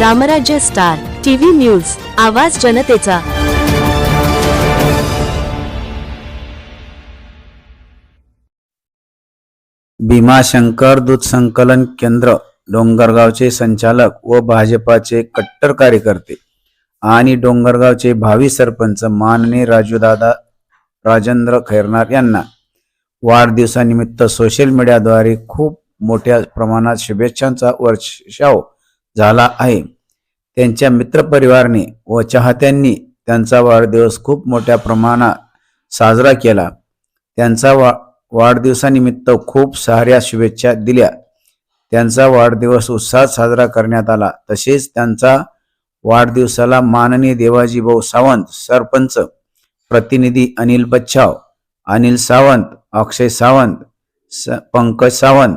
रामराज्य star TV news आवाज जनतेचा. भीमाशंकर दूध संकलन केंद्र डोंगरगावचे संचालक व भाजपाचे कट्टर कार्यकर्ते. आणि डोंगरगावचे भावी सरपंच माननीय राजूदादा राजेंद्र खैरनार यांना वाढदिवसानिमित्त सोशल मीडियाद्वारे खूप मोठ्या प्रमाणात शुभेच्छांचा वर्षाव झाला आहे. त्यांच्या मित्रपरिवारने व चाहत्यांनी त्यांचा वाढदिवस खूप मोठ्या प्रमाणात साजरा केला. त्यांचा वा वाढदिवसानिमित्त खूप साऱ्या शुभेच्छा दिल्या. त्यांचा वाढदिवस उत्साहात साजरा करण्यात आला. तसेच त्यांचा वाढदिवसाला माननीय देवाजी भाऊ सावंत सरपंच प्रतिनिधी अनिल बच्छाव अनिल सावंत अक्षय सावंत स पंकज सावंत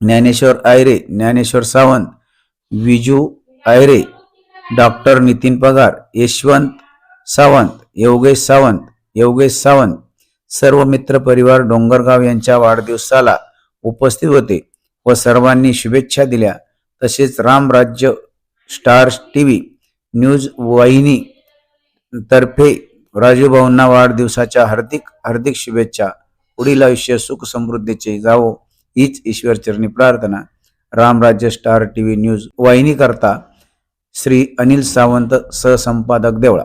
ज्ञानेश्वर आयरे ज्ञानेश्वर सावंत विजू आयरे डॉक्टर नितीन पगार यशवंत सावंत योगेश सावंत योगेश सावंत सर्व मित्र परिवार डोंगरगाव यांच्या वाढदिवसाला उपस्थित होते व सर्वांनी शुभेच्छा दिल्या. तसेच Ram stars T TV news वाहिनी तर्फे राजूभाऊंना वाढदिवसाच्या हार्दिक हार्दिक शुभेच्छा. पुढील आयुष्य सुख समृद्धीचे जावो हीच ईश्वरचरणी प्रार्थना. Ramrajya star star TV news वाहिनी करता श्री अनिल सावंत सहसंपादक Deola.